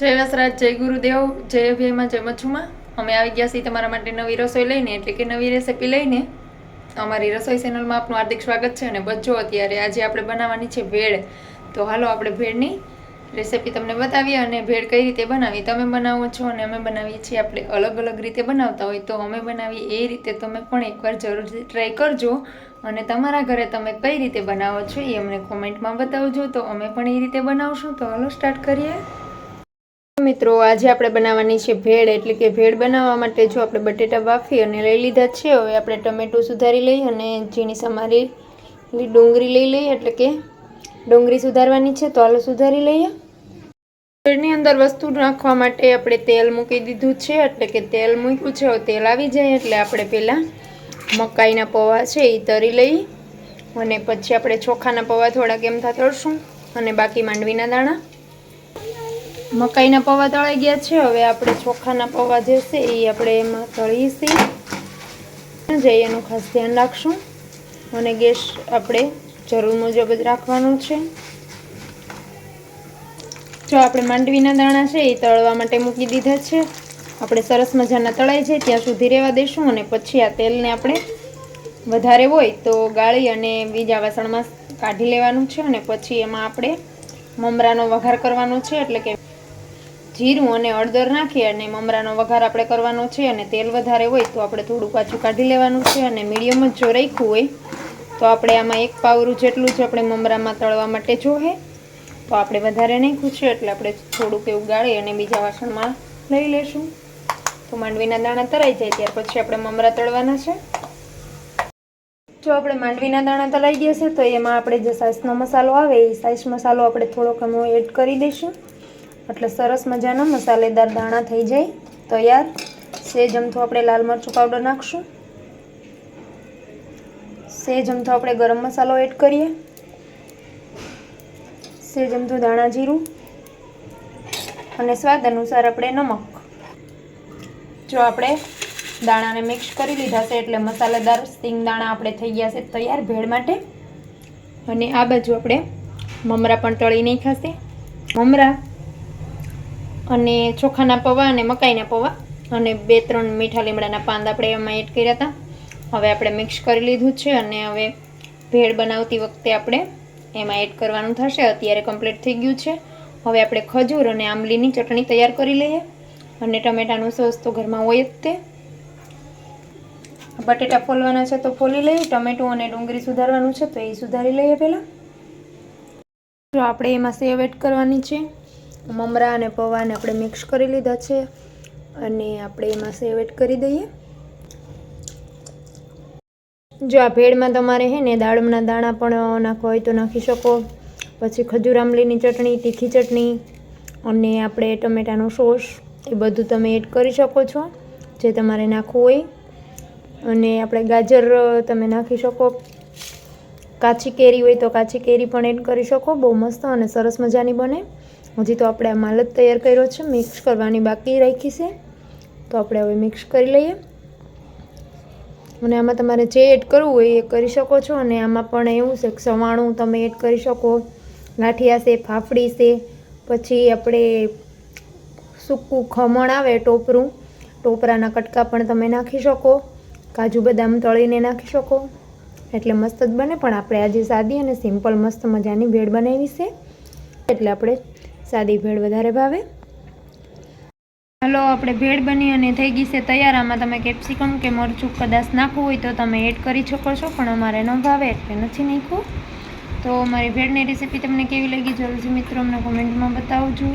જય વસરાજ, જય ગુરુદેવ, જય અભયમાં, જય મચ્છુમાં. અમે આવી ગયા છીએ તમારા માટે નવી રસોઈ લઈને, એટલે કે નવી રેસીપી લઈને. અમારી રસોઈ ચેનલમાં આપનું હાર્દિક સ્વાગત છે અને બચ્ચો અત્યારે આજે આપણે બનાવવાની છે ભેળ. તો હાલો આપણે ભેળની રેસીપી તમને બતાવીએ અને ભેળ કઈ રીતે બનાવી તમે બનાવો છો અને અમે બનાવીએ છીએ આપણે અલગ અલગ રીતે બનાવતા હોય તો અમે બનાવીએ. એ રીતે તમે પણ એકવાર જરૂરથી ટ્રાય કરજો અને તમારા ઘરે તમે કઈ રીતે બનાવો છો એ અમને કોમેન્ટમાં બતાવજો. તો અમે પણ એ રીતે બનાવશું. તો હાલો સ્ટાર્ટ કરીએ. મિત્રો, આજે આપણે બનાવવાની છે ભેળ. એટલે કે ભેળ બનાવવા માટે જો આપણે બટેટા બાફી અને લઈ લીધા છે, હવે આપણે ટમેટું સુધારી લઈ અને ઝીણી સમારી ડુંગળી લઈ લઈએ. એટલે કે ડુંગળી સુધારવાની છે, તો આલો સુધારી લઈએ. ભેળની અંદર વસ્તુ નાખવા માટે આપણે તેલ મૂકી દીધું છે. એટલે કે તેલ મૂક્યું છે, હવે તેલ આવી જાય. એટલે આપણે પહેલાં મકાઈના પૌવા છે એ તરી લઈ અને પછી આપણે ચોખાના પૌવા થોડાક એમ થા તળશું અને બાકી માંડવીના દાણા. મકાઈના પૌવા તળાઈ ગયા છે. હવે આપણે ચોખાના પૌવા જે છે એ આપણે એમાં તળીશું. જઈ એનું ખાસ ધ્યાન રાખશું. અને ગેસ આપણે જરૂર મુજબ જ રાખવાનો છે. જો આપણે માંડવીના દાણા છે એ તળવા માટે મૂકી દીધા છે. આપણે સરસ મજાના તળાઈ છે, ત્યાં સુધી રહેવા દઈશું અને પછી આ તેલને આપણે વધારે હોય તો ગાળી અને બીજા વાસણમાં કાઢી લેવાનું છે અને પછી એમાં આપણે મમરાનો વઘાર કરવાનો છે. એટલે કે જીરું અને હળદર નાખી અને મમરાનો વઘાર આપણે કરવાનો છે અને તેલ વધારે હોય તો આપણે થોડું પાછું કાઢી લેવાનું છે અને મીડિયમ જ જો રાખ્યું હોય તો આપણે આમાં એક પાવરું જેટલું જ આપણે મમરામાં તળવા માટે જોહે. તો આપણે વધારે નાખ્યું છે એટલે આપણે થોડુંક એવું ગાળી અને બીજા વાસણમાં લઈ લેશું. તો માંડવીના દાણા તળાઈ જાય ત્યાર પછી આપણે મમરા તળવાના છે. જો આપણે માંડવીના દાણા તળાઈ ગયા છે તો એમાં આપણે જે સાઈસનો મસાલો આવે એ સાઈસ મસાલો આપણે થોડોક એમાં એડ કરી દઈશું. એટલે સરસ મજાનો મસાલેદાર દાણા થઈ જાય. તૈયાર. સેજ અમથું આપણે લાલ મરચું પાવડર નાખશું. સેજ અમથું આપણે ગરમ મસાલો એડ કરીએ. સેજ અમથું દાણા જીરું. અને સ્વાદ અનુસાર આપણે નમક. જો આપણે દાણાને મિક્સ કરી લીધા છે એટલે મસાલેદાર સિંગ દાણા આપણે થઈ ગયા છે તૈયાર ભેળ માટે. અને આ બાજુ આપણે મમરા પણ તળી નહીં ખાશે મમરા અને ચોખાના પૌવા અને મકાઈના પૌવા. અને બે, ત્રણ મીઠા લીમડાના પાંદ આપણે એમાં એડ કર્યા હતા. હવે આપણે મિક્સ કરી લીધું છે અને હવે ભેળ બનાવતી વખતે આપણે એમાં એડ કરવાનું થશે. અત્યારે કમ્પ્લીટ થઈ ગયું છે. હવે આપણે ખજૂર અને આંબલીની ચટણી તૈયાર કરી લઈએ. અને ટમેટાનું સોસ તો ઘરમાં હોય જ તે. બટેટા ફોલવાના છે તો ફોલી લઈએ. ટમેટું અને ડુંગળી સુધારવાનું છે તો એ સુધારી લઈએ પહેલાં. જો આપણે એમાં સેવ એડ કરવાની છે. મમરા અને પૌવાને આપણે મિક્સ કરી લીધા છે અને આપણે એમાં સેવ એડ કરી દઈએ. જો આ ભેળમાં તમારે હે ને દાળમના દાણા પણ નાખવા હોય તો નાખી શકો. પછી ખજૂર આંબલીની ચટણી, તીખી ચટણી અને આપણે ટમેટાનો સોસ એ બધું તમે એડ કરી શકો છો, જે તમારે નાખવું હોય. અને આપણે ગાજર તમે નાખી શકો. કાચી કેરી હોય તો કાચી કેરી પણ એડ કરી શકો. બહુ મસ્ત અને સરસ મજાની બને. હજી તો આપણે આ માલદ તૈયાર કર્યો છે, મિક્સ કરવાની બાકી રાખી છે. તો આપણે હવે મિક્સ કરી લઈએ. અને આમાં તમારે જે એડ કરવું હોય એ કરી શકો છો. અને આમાં પણ એવું છે કે સવાણું તમે એડ કરી શકો. ગાંઠિયા છે, ફાફડી છે, પછી આપણે સૂકું ખમણ આવે ટોપરું. ટોપરાના કટકા પણ તમે નાખી શકો. કાજુ બદામ તળીને નાખી શકો. એટલે મસ્ત જ બને. પણ આપણે આજે સાદી અને સિમ્પલ મસ્ત મજાની ભેળ બનાવી છે. એટલે આપણે સાદી ભેળ વધારે ભાવે? હાલો, આપણે ભેળ બની અને થઈ ગઈ છે તૈયાર. આમાં તમે કેપ્સિકમ કે મરચું કદાચ નાખવું હોય તો તમે એડ કરી શકો છો, પણ અમારે ન ભાવે એટલે નથી નાખવું તો મારી ભેળની રેસીપી તમને કેવી લાગી જરૂરથી મિત્રો અમને કોમેન્ટમાં બતાવજો.